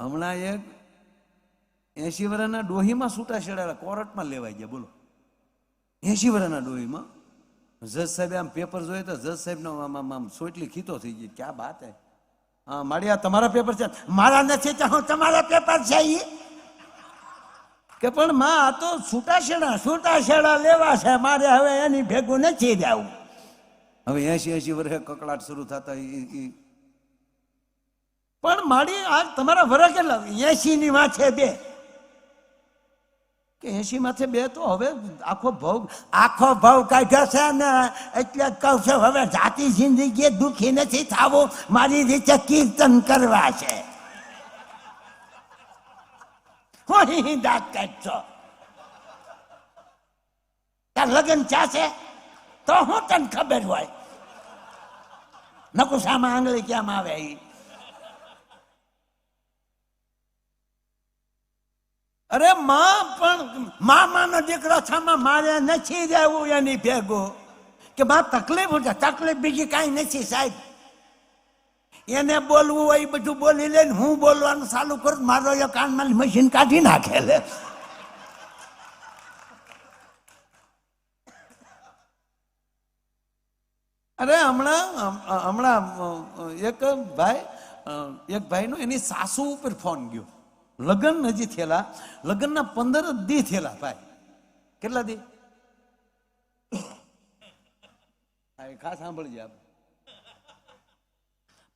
હમણાં એક એસી વર્ષના ડોહીમાં છૂટા છેડાયેલા કોર્ટમાં લેવાઈ ગયા, બોલો. એસી વર્ષના ડોહીમાં. જજ સાહેબે આમ પેપર જોયે તો જજ સાહેબનો આમ આમ સોટલી ખીતો થઈ ગઈ ક્યાં બાત હે? હા માળિયા તમારા પેપર છે. મારા નથી તો હું તમારા પેપર છે એ કે પણ માં, આ તો છૂટા છેડા છૂટા છેડા લેવા છે. મારે હવે એની ભેગું નથી જવું હવે એસી એસી વર્ષે કકડાટ શરૂ થતા ઈ પણ મારી આ તમારા વરસ કેટલા એસી ની માથે બે. કે એસી માથે બે તો હવે આખો ભાવ આખો ભાવ કાઢ્યો છે ને, એટલે કહું છું, હવે જાતિ જિંદગી દુખી નથી થવું, મારી રીતે કીર્તન કરવા છે. કોઈ દાંત કાઢશો તાર લગ્ન ચાશે તો હું તને ખબર હોય. નકુશામાં આંગળી કેમ આવે ઈ? અરે માં, પણ મામાના દીકરા છામાં મારે નથી રહેવું એની ભેગો. કે માં તકલીફ છે, તકલીફ બીજી કાંઈ નથી સાહેબ. એને બોલવું હોય બધું બોલી લે હું બોલવાનું ચાલુ કરું, મારો એ કાનમાં મશીન કાઢી નાખે લે. અરે હમણાં હમણાં એક ભાઈ એક ભાઈનો એની સાસુ ઉપર ફોન ગયો. લગ્ન હજી થયેલા, લગ્નના પંદર દી થયેલા ભાઈ. કેટલા દી? ખાસ સાંભળજે આપ.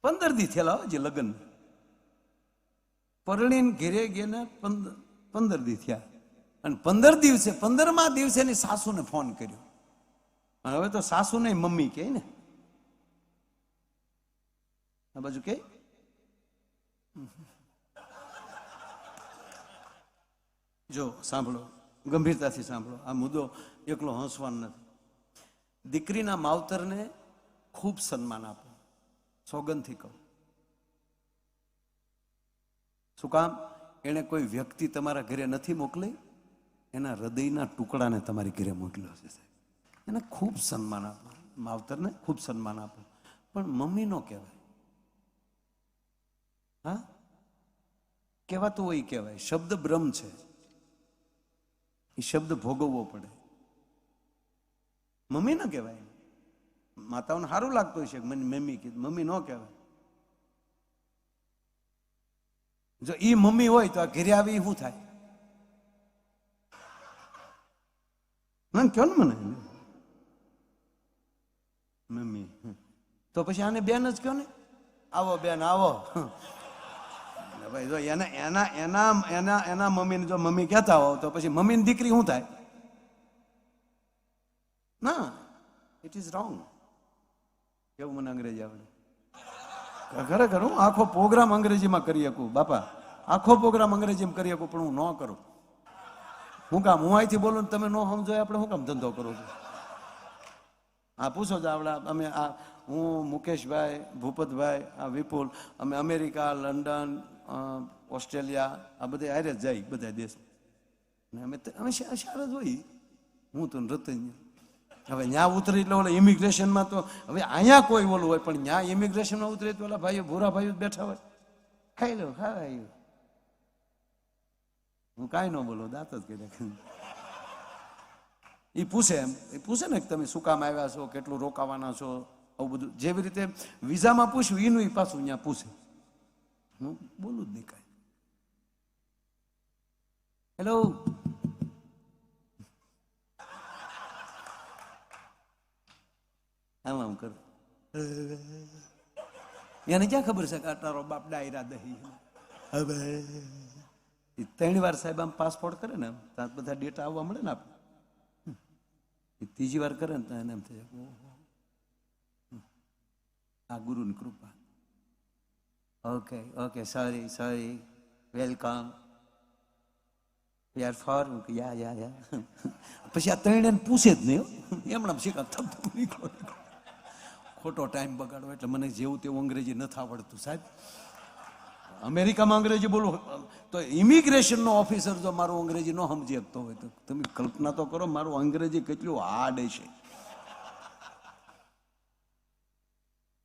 પંદર દી થયેલા હજી લગ્ન. પરણીને ઘેરે ગયા પંદર પંદર દી થયા. અને પંદર દિવસે, પંદરમા દિવસે એની સાસુને ફોન કર્યો. અને હવે તો સાસુ નહીં મમ્મી કહે ને. આ બાજુ કે જો, સાંભળો, ગંભીરતાથી સાંભળો. આ મુદ્દો એકલો હસવાનો નથી. દીકરીના માવતરને ખૂબ સન્માન આપો. સોગંદથી કહો. શું કામ? એણે કોઈ વ્યક્તિ તમારા ઘરે નથી મોકલી? એના હૃદયના ટુકડાને તમારી ઘરે મોકલ્યો છે, સાહેબ. એને ખૂબ સન્માન આપો. માવતરને ખૂબ સન્માન આપો. પણ મમ્મી નો કહેવાય. હા? કહેવાતું હોય કહેવાય. શબ્દ બ્રહ્મ છે. એ શબ્દ ભોગવવો પડે. મમ્મી ન કહેવાય. માતાઓને સારું લાગતું છે મને મમ્મી કીધું. મમ્મી ન કહેવાય. જો એ મમ્મી હોય તો આ ઘેરે આવી શું થાય? ના કયો ને મને? મમ્મી. તો પછી આને બેન જ કયો ને? આવો બેન, આવો. ભાઈ, જો એના એના એના એના એના મમ્મીને જો મમ્મી કહેતા હોવ, તો પછી મમ્મીની દીકરી શું થાય? ના ઇટ ઇઝ રોંગ કેવું મને અંગ્રેજી આવડે? ખરેખર હું આખો પ્રોગ્રામ અંગ્રેજીમાં કરી શકું, બાપા. આખો પ્રોગ્રામ અંગ્રેજીમાં કરી શકું, પણ હું ન કરું. હું કામ, હું અહીંથી બોલું તમે ન સમજો, આપણે શું કામ ધંધો કરું છું? હા, પૂછો જ આપણા અમે આ, હું મુકેશભાઈ, ભૂપતભાઈ, આ વિપુલ, અમે અમેરિકા, લંડન ઓસ્ટ્રેલિયા, આ બધા હારે જાય બધા દેશ. અમે અમે શાર જ હોય. હું તો નૃત્ય હવે ન્યા ઉતરે એટલે ઓલા ઇમિગ્રેશનમાં તો હવે અહીંયા કોઈ ઓલું હોય, પણ ન્યા ઇમિગ્રેશનમાં ઉતરે તો ઓલા ભાઈઓ, ભૂરા ભાઈઓ બેઠા હોય. ખાઈ લો ખાવાય હું કાંઈ ન બોલો, દાંત જ કરી. એ પૂછે એમ. એ પૂછે ને કે તમે શું કામ આવ્યા છો, કેટલું રોકાવાના છો, આવું બધું. જેવી રીતે વિઝામાં પૂછ્યું એનું એ પાછું અહીંયા પૂછે. હું બોલું જ નહીં કાંઈ હેલો આમ આમ કર એને ક્યાં ખબર છે કે તારો બાપ ડાયરા દહી હવે એ ત્રણ વાર સાહેબ આમ પાસપોર્ટ કરે ને ત્યાં બધા ડેટા આવવા મળે ને આપણે એ ત્રીજી વાર કરે ને ત્યાં એને એમ થાય આ ગુરુની કૃપા okay okay sorry sorry welcome યાર ફોર યા યા યા પછી આ ત્રણ પૂછે જ નહીં એમણે શીખા થપ થપ નીકળો નીકળો. ખોટો ટાઈમ બગાડો, એટલે મને જેવું તેવું અંગ્રેજી નથી આવડતું, સાહેબ. અમેરિકામાં અંગ્રેજી બોલું, તો ઇમિગ્રેશનનો ઓફિસર જો મારું અંગ્રેજી ન સમજી શકતો હોય તો તમે કલ્પના તો કરો, મારું અંગ્રેજી કેટલું હાર્ડ છે.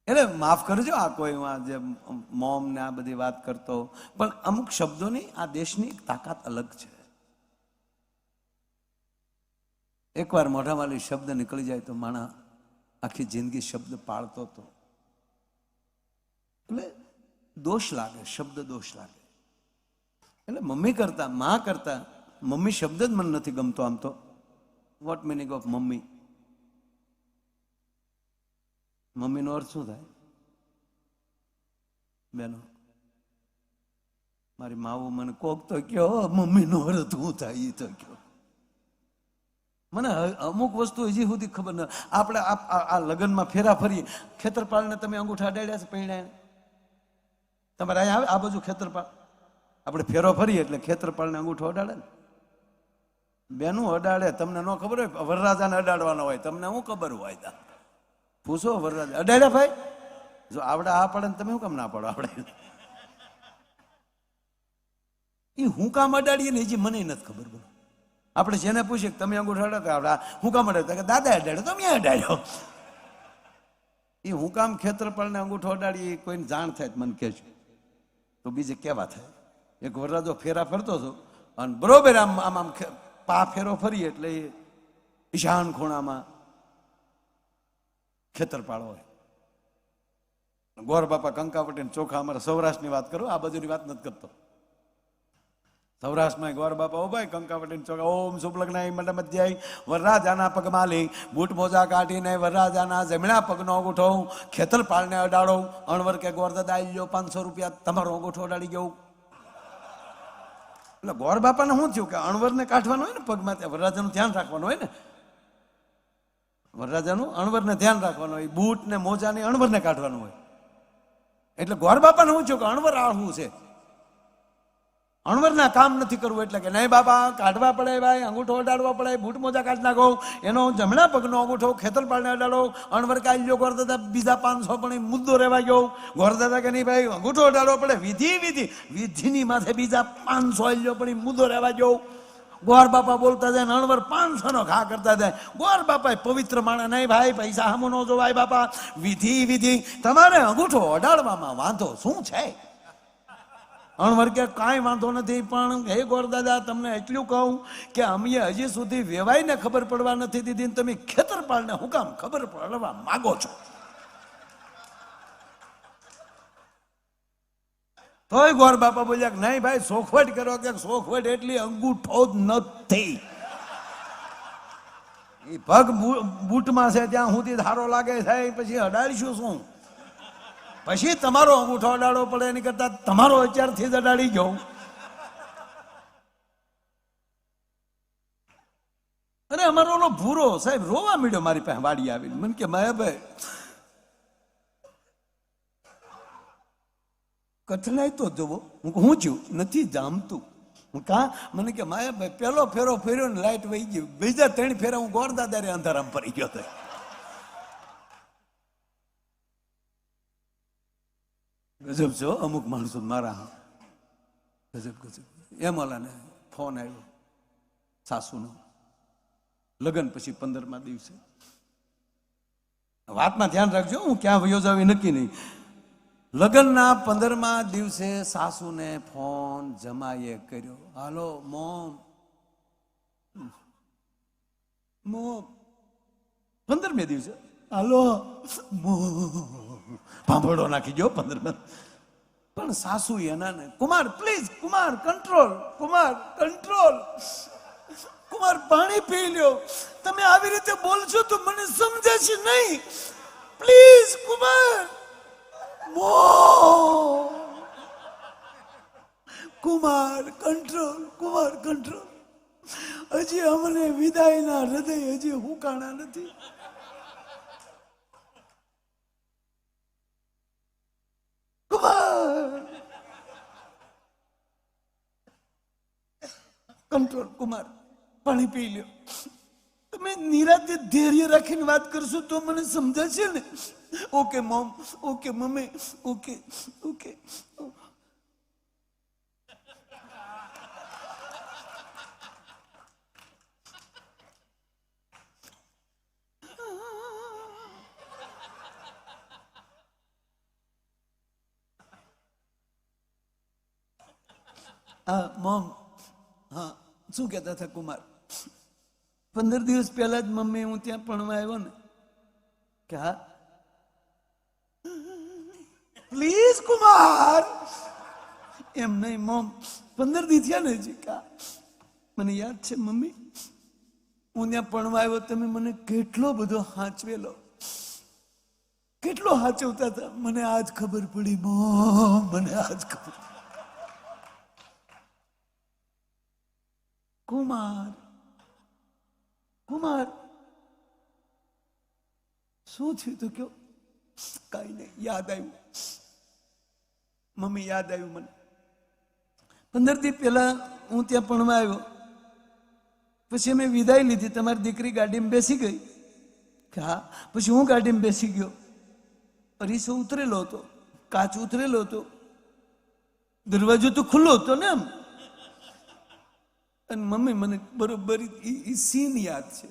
એટલે માફ કરજો, આ કોઈ જે મોમ ને આ બધી વાત કરતો પણ અમુક શબ્દોની આ દેશની તાકાત અલગ છે. એકવાર મોઢામાંથી શબ્દ નીકળી જાય તો માણા આખી જિંદગી શબ્દ પાળતો હતો એટલે દોષ લાગે, શબ્દ દોષ લાગે. એટલે મમ્મી કરતા, માં કરતા, મમ્મી શબ્દ જ મને નથી ગમતો આમ તો. What meaning of mummy? મમ્મીનો અર્થ શું થાય? બેનો, મારી માવું મને કોક તો કયો મમ્મીનો અર્થ શું થાય? એ તો કયો મને અમુક વસ્તુ હજી સુધી ખબર ન, આપણે આ લગ્નમાં ફેરા ફરીએ ખેતરપાળને તમે અંગૂઠા અડાડ્યા છે, પૈણાને? તમારે અહીંયા આવે, આ બાજુ ખેતરપાળ? આપણે ફેરો ફરીએ એટલે ખેતરપાળને અંગૂઠો અડાડે ને? બેનું અડાડે, તમને ન ખબર હોય, વરરાજાને અડાડવાનો હોય, તમને શું ખબર હોય તા પૂછો, વરરાજ. અડાડ્યા ભાઈ, જો આવડે આ પડે ને તમે શું કામ ના પડો આપણે એ હું કામ અડાડીએ ને હજી મને નથી ખબર બોલો. આપણે જેને પૂછીએ તમે અંગૂઠો અડાડતા આપણે આ હું કામ અડાડતા કે દાદા અડાડ્યો તમે અડાડ્યો એ હું કામ ખેતરપાળને અંગૂઠો અડાડી કોઈને જાણ થાય મને કહેજો. તો બીજે કેવા થાય? એક વરરાજો ફેરા ફરતો હતો અને બરોબર આમ આમ આમ પા ફેરો ફરી એટલે ઈશાન ખૂણામાં ખેતરપાળ હોય. ગોર બાપા કંકાવટી ચોખા અમારા સૌરાષ્ટ્રની વાત કરું, આ બાજુની વાત નથી કરતો. સૌરાષ્ટ્રમાં ગોર બાપા ઉભાઈ કંકાવટી ચોખા, ઓમ શુભલગ્નાય મંડ મધ્યાય વરરાજાના પગમાં લઈ બૂટ મોજા કાઢીને વરરાજાના જમણા પગનો અંગૂઠો ખેતરપાળને અડાડો. અણવર કે, ગોર દાદા, આવી ગયો પાંચસો રૂપિયા તમારો અંગૂઠો અડાડી ગયો. એટલે ગોર બાપાને શું થયું કે અણવરને કાઢવાનું હોય ને પગમાં વરરાજાનું ધ્યાન રાખવાનું હોય ને વરરાજાનું અણવરને ધ્યાન રાખવાનું હોય. બૂટ ને મોજાને અણવરને કાઢવાનું હોય. એટલે ગોર બાપાને શું છું કે અણવર આળવું છે. અણવરના કામ નથી કરવું એટલે કે નહીં બાબા કાઢવા પડે ભાઈ, અંગૂઠો અડાડવા પડે, બૂટ મોજા કાઢ નાખો. એનો જમણા પગનો અંગૂઠો ખેતર પાડને અડાડો. અણવર કાઢી લો ગોરદાદા, બીજા પાંચસો પણ મુદ્દો રહેવા ગયો. ગોરદાદા કે નહીં ભાઈ, અંગૂઠો અડાડવો પડે, વિધિ વિધિ. વિધિની માથે બીજા પાંચસો લો પણ મુદ્દો રહેવા ગયો. ગોર બાપા બોલતા જાય અણવર પાંચસો નો ઘા કરતા જાય. ગોર બાપા પવિત્ર માણા નહીં ભાઈ, પૈસા હામો નો જોવાય બાપા. વિધિ વિધિ. તમારે અંગૂઠો અડાડવામાં વાંધો શું છે? અણવર કે કાંઈ વાંધો નથી, પણ હે ગોરદાદા તમને એટલું કહું કે અમે હજી સુધી વેવાઈને ખબર પડવા નથી દીધી તમે ખેતરપાળને હું કામ ખબર પડવા માગો છો. તોય ગોર બાપા બોલ્યા કે નહીં ભાઈ, સોખવટ કરો કે સોખવટ એટલી અંગૂઠો જ નથી. એ પગ બૂટમાં છે, ત્યાં સુધી ધારો લાગે થાય પછી અડાડીશું શું? પછી તમારો અંગૂઠો અડાડવો પડે, એની કરતા તમારો અત્યારથી જ અડાડી જાઉં અરે અમારો ભૂરો, સાહેબ, રોવા મળ્યો મારી પાસે વાડી આવીને. મને કે માયાભાઈ કઠણાઈ તો જોવો. હું હું છું નથી જામતું. હું કા મને કે, માયા ભાઈ, પેલો ફેરો ફેર્યો ને લાઈટ વહી ગઈ. બીજા ત્રણ ફેરા હું ગોરદાદારે અંધારામાં પડી ગયો હતો. ગજબ છો, અમુક માણસો મારા. ગજબ ગજબ. એમ ઓલાને ફોન આવ્યો, સાસુનો. લગ્ન પછી પંદરમા દિવસે. વાતમાં ધ્યાન રાખજો, હું ક્યાં વયો જાવ એ નક્કી નહીં. લગ્નના પંદરમા દિવસે સાસુને ફોન જમાઈએ કર્યો. હાલો, મોમ. મોમ, પંદરમે દિવસે? હાલો પાંભળો નાખી ગયો પંદરમા. પણ સાસુ એના ને Kumar, please, Kumar, control Kumar control. Kumar, પાણી પી લ્યો. તમે આવી રીતે બોલશો તો મને સમજે છે નહીં. પ્લીઝ, કુમાર. મો કુમાર કંટ્રોલ કુમાર કંટ્રોલ હજી અમને વિદાયના હૃદય હજી હુકાણા નથી કુમાર કંટ્રોલ કુમાર પાણી પી લ્યો નિરાતે ધૈર્ય રાખીને વાત કરશો તો મને સમજાશે ને? Okay, mom, okay, mummy, okay okay. Mom, હા, શું કહેતા હતા કુમાર? પંદર દિવસ પહેલા જ મમ્મી હું ત્યાં ભણવા આવ્યો ને, કે હા, પ્લીઝ કુમાર. એમ નહીં, મમ, પંદર દી થયા ને હજી, કા મને યાદ છે મમ્મી, હું ત્યાં ભણવા આવ્યો, તમે મને કેટલો બધો હાંચવેલો. કેટલો હાચવતા હતા, મને આજ ખબર પડી, મોમ, મને આજ ખબર કુમાર કુમાર શું થયું તો કયો કઈ નહીં યાદ આવ્યું મમ્મી યાદ આવ્યું મને પંદર દી પહેલા હું ત્યાં ભણવા આવ્યો પછી અમે વિદાય લીધી તમારી દીકરી ગાડીમાં બેસી ગઈ કે હા પછી હું ગાડીમાં બેસી ગયો અરીસો ઉતરેલો હતો કાચ ઉતરેલો હતો દરવાજો તો ખુલ્લો હતો ને આમ અને મમ્મી મને બરોબર એ સીન યાદ છે.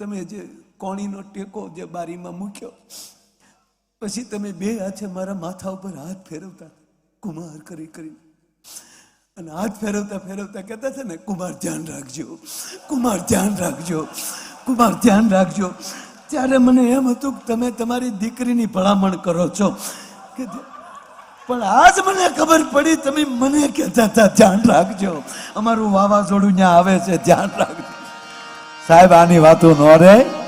તમે જે કોણીનો ટેકો જે બારીમાં મૂક્યો, પછી તમે બે હાથે મારા માથા ઉપર હાથ ફેરવતા, કુમાર કરી કરી અને હાથ ફેરવતા ફેરવતા કહેતા છે ને, કુમાર ધ્યાન રાખજો, કુમાર ધ્યાન રાખજો, કુમાર ધ્યાન રાખજો. ત્યારે મને એમ હતું કે તમે તમારી દીકરીની ભલામણ કરો છો. કે પણ આજ મને ખબર પડી, તમે મને કહેતા હતા, ધ્યાન રાખજો. અમારું વાવાઝોડું ત્યાં આવે છે, ધ્યાન રાખજો. સાહેબ, આની વાતો ન રે.